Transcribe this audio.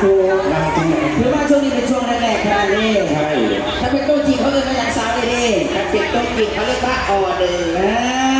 คุณมาจริงไหมถือว่าช่วงนี้เป็นช่วงแรกๆครับนี่ใช่ถ้าเป็นโต๊ะจีนเขาเรียกว่าอย่างสาวเลยดิถ้าเป็นโต๊ะจีนเขาเรียกว่าออเดอร์